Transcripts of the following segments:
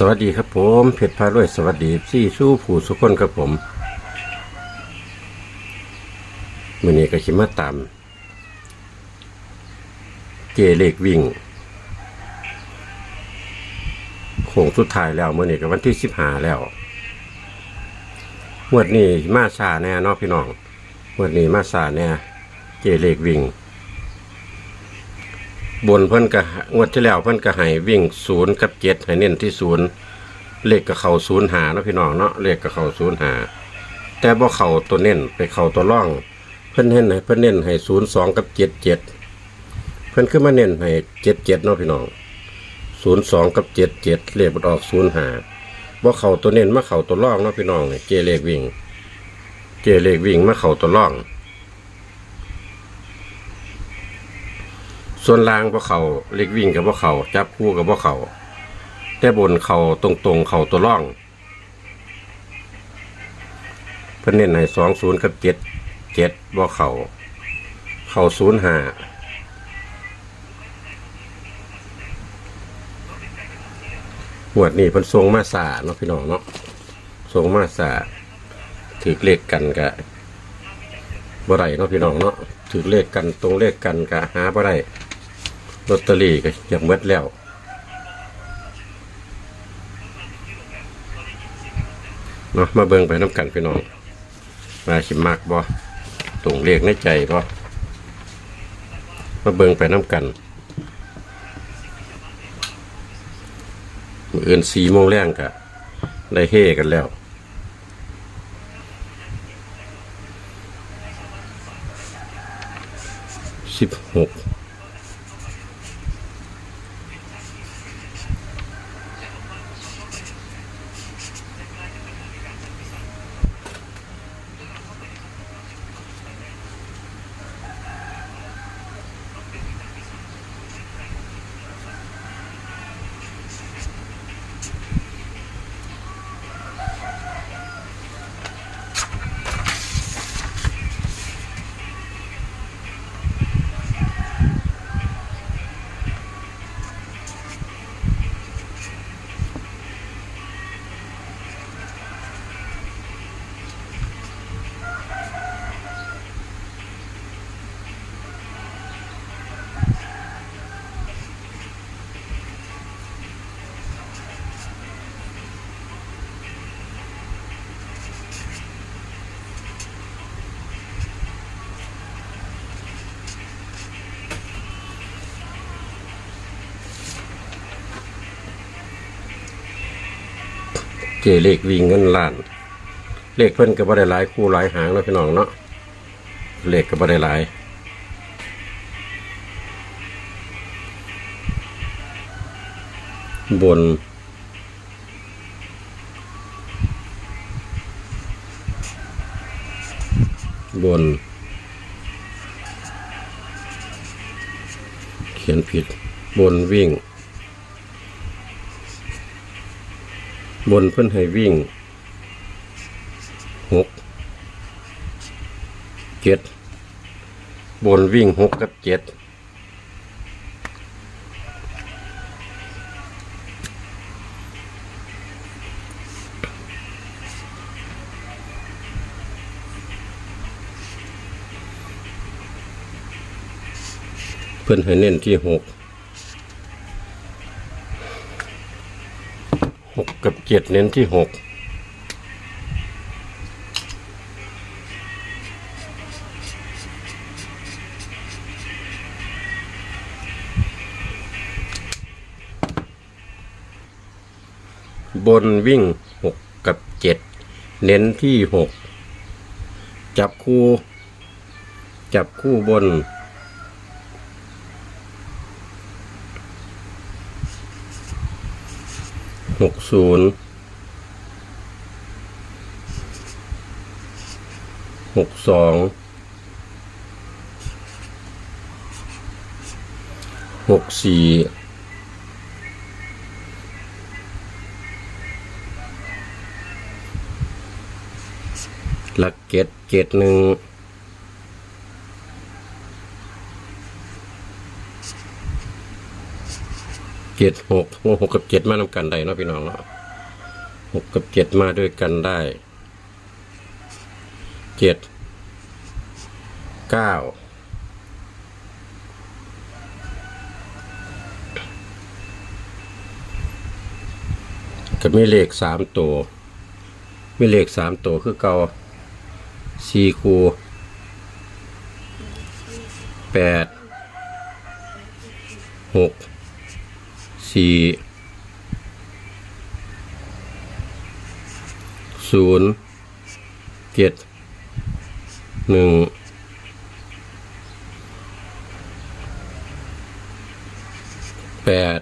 สวัสดีครับผมเพชรพารวยสวัสดีซี่สู้ผู้สุกคนครับผมมือนี้ก็ขิมาตามเจเลกวิ่งโค้งสุดท้ายแล้วมือนี้ก็วันที่สิบหาแล้วงวดนี้มาซาแน่นาะพี่น้องงวดนี้มาซาแน่เจเลกวิ่ง บนเพิ่นก็งวดที่แล้วเพิ่นก็ให้วิ่งศูนย์กับเจ็ดให้เน้นที่ศูนย์เลขกับเข่าศูนย์หาเนาะพี่น้องเนาะเลขกับเข่าศูนย์หาแต่บ่เข่าตัวเน้นไปเข่าตัวร่อง เพิ่นเน้นให้เพิ่นเน้นให้ศูนย์สองกับเจ็ดเจ็ดเพิ่นขึ้นมาเน้นให้เจ็ดเจ็ดเนาะพี่น้องศูนย์สองกับเจ็ดเจ็ดเลขมันออกศูนย์หาบ่เข่าตัวเน้นมาเข่าตัวร่องเนาะพี่น้องเนี่ยเจเลขวิ่ง เจเลขวิ่งมาเข่าตัวร่อง ส่วนล่างบ่เขาเล็กวิ่งกับบ่เขาจับคู่กับบ่เขาแต่บนเขาตรงๆเขาตัวร่องเพิ่นเน้นให้สองศูนย์กับเจ็ดเจ็ดบ่เขาเขาศูนย์ห้าหวดนี้เพิ่นทรงมาสาเนาะพี่น้องเนาะทรงมาสาถือเลขกันกะบ่ไรเนาะพี่น้องเนาะถือเลขกันตรงเลขกันกะหาบ่ได้ ลอตเตอรี่ก็ยังเมดแล้ว เนาะมาเบิ่งไปน้ำกันพี่น้อง มาชิมมากบ่ตรงเลขในใจบ่มาเบิ่งไปน้ำกันมืออื่นสี่โมงแรงกะได้เฮกันแล้วสิบหก เจเลขวิ่งเงินล้าน เลขเพิ่นก็บ่ได้หลายคู่หลายหางเนาะพี่น้องเนาะเลขก็บ่ได้หลายบน บน เขียนผิด บนวิ่ง บนเพิ่อนให้วิ่งหกเจ็ดบนวิ่งหกกับเจ็ดเพิ่อนให้เน้นที่หก เจ็ดเน้นที่หกบนวิ่งหกกับเจ็ดเน้นที่หกจับคู่ จับคู่บน หกศูนย์หกสองหกสี่หลักเจ็ดเจ็ดหนึ่ง เจ็ดหกหกกับเจ็ดมานำกันได้เนาะพี่น้องเนาะหกกับเจ็ดมาด้วยกันได้เจ็ดเก้าก็มีเลขสามตัวมีเลขสามตัวคือเก่าสี่คูแปดหก สี่ศูนย์เจ็ดหนึ่งแปด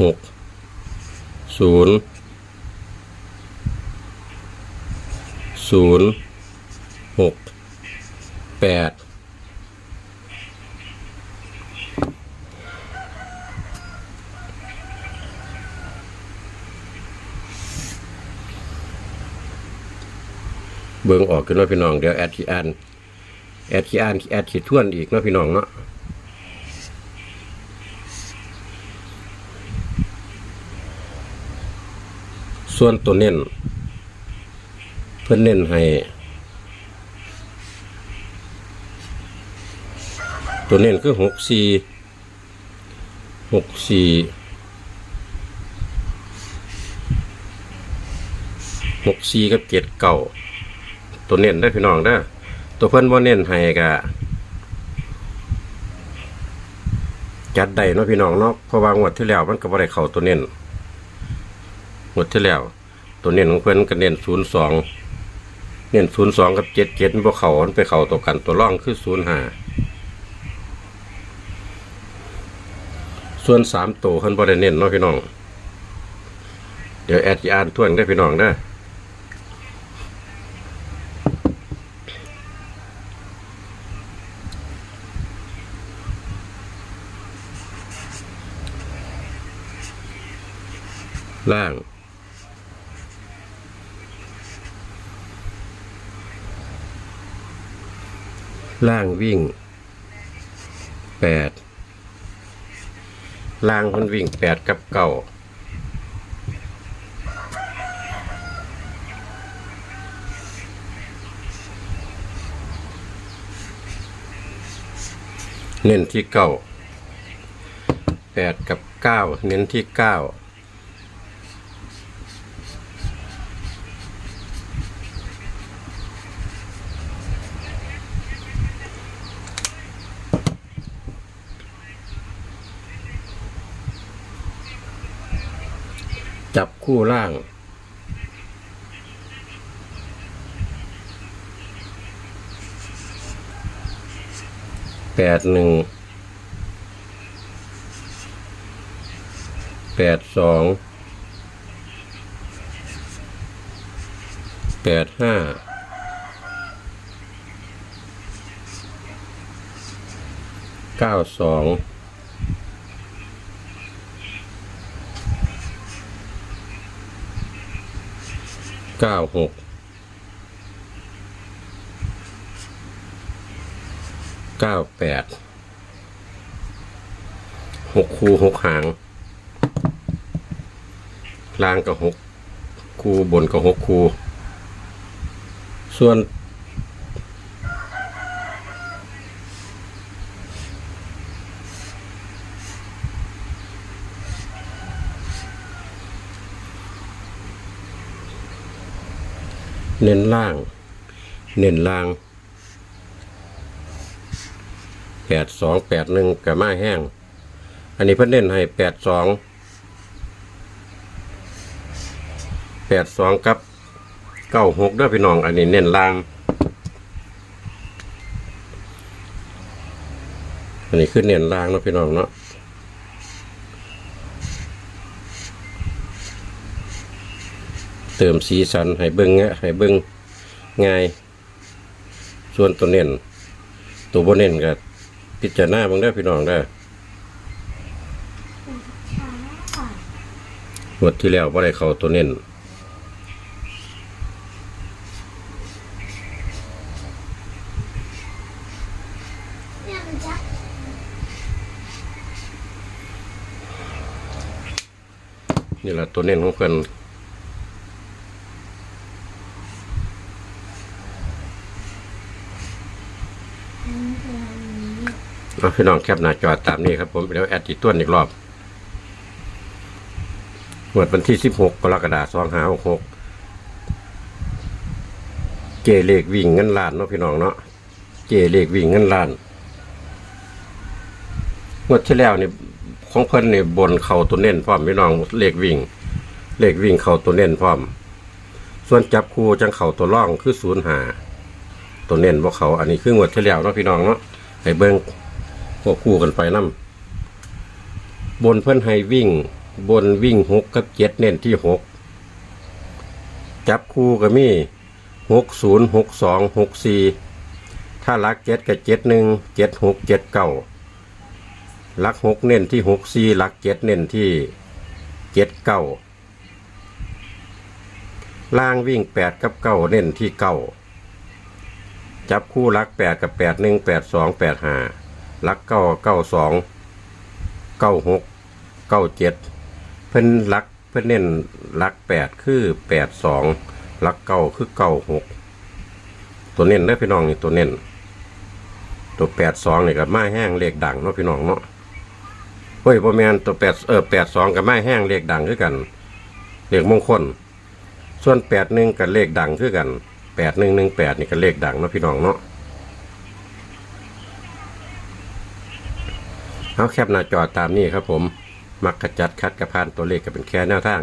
หกศูนย์ศูนย์หกแปด บิ่งออกกันเนาะพี่น้องเดี๋ยวแอดขี้อ่านแอดขี้อ่านแอดขี้ทวนอีกเนาะพี่น้องเนาะส่วนตัวเน้น เพื่อนเน้นให้ ตัวเน้นคือหกสี่หกสี่หกสี่กับเจ็ดเก่า ตัวเน้นได้พี่น้องได้ตัวเพิ่นว่าเน้นให้กะจัดได้เนาะพี่น้องเนาะเพราะว่างวดที่แล้วมันก็บ่ได้เข้าตัวเน้นงวดที่แล้ว ตัวเน้นของเพิ่นก็เน้นศูนย์สองเน้นศูนย์สองกับเจ็ดเจ็ดมันบ่เข้ามันไปเข้าตัวกันตัวร่องคือศูนย์ห้าส่วนสามตัวเพิ่นบ่ได้เน้นเนาะพี่น้องเดี๋ยวแอดสิอานทวนได้พี่น้องเด้ ล่าง ล่างวิ่งแปดล่างมันวิ่งแปดกับเก่าเน้นที่เก้าแปดกับเก้าเน้นที่เก้า จับคู่ล่าง แปดหนึ่ง แปดสอง แปดห้า เก้าสอง เก้าหกเก้าแปดหกคูหกหางล่างก็หกคูบนก็หกคูส่วน เน้นล่าง เน้นล่างแปดสองแปดหนึ่งกับมาแห้ง อันนี้เพิ่นเน้นให้แปดสองแปดสองกับเก้าหกเด้อพี่น้อง อันนี้เน้นล่าง อันนี้คือเน้นล่างเนาะพี่น้องเนาะ ติมสีสันให้เบิ้งเงะให้เบิ้งง่าย ส่วนตัวเน้นตัวบนเน้นกับพิจารณาบางได้พี่น้องได้หมดที่แล้วว่าได้เขาตัวเน้นนี่แหละตัวเน้นของเพื่อน เอาพี่น้องแคปหน้าจอตามนี้ครับผมเดี๋ยวแอดจีต้วนอีกรอบหมวดวันที่16กกรกฎาคม2566เจเลขวิ่งเงินล้านเนาะพี่น้องเนาะเจเลขวิ่งเงินล้านงวดที่แล้วนี่ของเพิ่นนี่บนเข่าตัวเน้นพร้อมพี่น้องเลขวิ่ง เลขวิ่งเข่าตัวเน้นพร้อม ส่วนจับคู่จังเข่าตัวร่องคือศูนย์หาตัวเน้นบ่เขาอันนี้คืองวดที่แล้วเนาะพี่น้องเนาะให้เบิ่ง ควบคู่กันไปนํบนเพื่อนให้วิ่ง บนวิ่งหกกับเจ็ดเน้นที่หกจับคู่ก็มีหกศูนย์หกสองหกสี่ถ้าลักเจ็ดกับเจ็ดหนึ่งเจ็ดหกเจ็ดเก้าลักหกเน้นที่หกสี่ลักเจ็ดเน้นที่เจ็ดเก้าล่างวิ่งแปดกับเก้าเน้นที่เก้าจับคู่ลักแปดกับแปดหนึ่งแปดสองแปดห้า ลักเก้าเก้าสองเก้าหกเก้าเจ็ดเพิ่นลักเพิ่นเน้นลักแปดคือแปดสองลักเก้าคือเก้าหกตัวเน้นเด้พี่น้องนี่ตัวเน้นตัวแปดสองนี่กับไม้แห้งเลขดังเนาะพี่น้องเนาะเฮ้ยพ่อแมนตัวแปดเออแปดสองกับไม้แห้งเลขดังคือกันเลขมงคล ส่วนแปดหนึ่งกับเลขดังคือกันแปดหนึ่งหนึ่งแปดนี่ก็เลขดังเนาะพี่น้องเนาะ เอาแคปหน้าจอตามนี้ครับผม มักกระจัดคัดกระพานตัวเลขก็เป็นแค่แนวทาง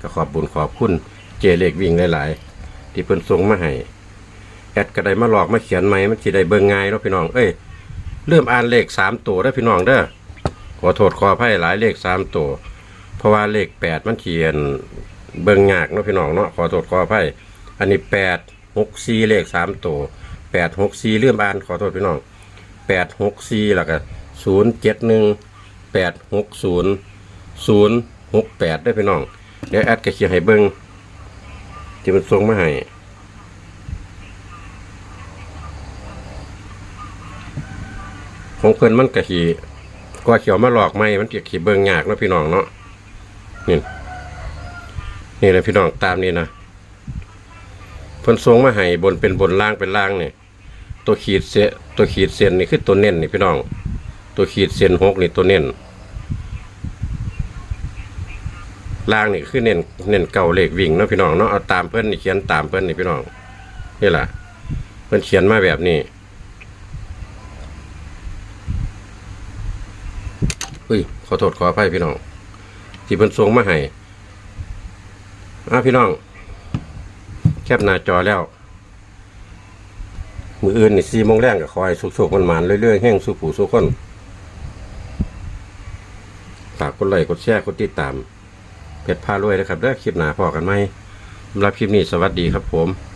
ก็ขอบบุญขอบคุณเจเลขวิ่งหลายๆ ที่เพิ่นส่งมาให้แอดก็ได้มาหลอกมาเขียนไหมมันสิได้เบิ่งง่ายเนาะพี่น้อง เอ้ยเริ่มอ่านเลขสามตัวได้อพี่น้องเด้อขอโทษขออภัยหลายเลขสามตัว เพราะว่าเลขแปดมันเขียนเบิ่งยากเนาะพี่น้องเนาะขอโทษขออภัยอันนี้แปดหกสี่เลขสามตัวแปดหกสี่เริ่มอ่านขอโทษพี่น้องแปดหกสี่แล้วก็ ศูนย์เจ็ดหนึ่งแปดหกศูนย์ศูนย์หกแปดได้พี่น้อง เดี๋ยวแอดก็เขียให้เบิ้งที่มันส่งมาให้ของเพิ่นมันกะขีกว่าเขียวมาหลอกไม่มันเกียขีเบิ้งยากนะพี่น้องเนาะนี่นี่เลยพี่น้องตามนี้นะเพิ่นส่งมาให้บนเป็นบนล่างเป็นล่างเนี่ยตัวขีดเสตัวขีดเส้นนี่คือตัวเน้นนี่พี่น้อง ตัวขีดเส้นหกนี่ตัวเน้นล่างนี่คือเน้นเน้นเก่าเลขวิ่งเนาะพี่น้องเนาะเอาตามเพื่อนนี่เขียนตามเพื่อนนี่พี่น้องนี่แหละเพื่อนเขียนมาแบบนี้อุ้ยขอโทษขออภัยพี่น้องที่เพิ่นส่งมาให้อะพี่น้อง แคปหน้าจอแล้ว มืออื่นนี่สี่โมงแรงก็คอยสุกๆมันมันเรื่อยๆแห้งสู้ผู้สู้คน กดไลค์กดแชร์กดติดตามเพจพารวยนะครับเด้อคลิปหน้าพอกันไหมสำหรับคลิปนี้สวัสดีครับผม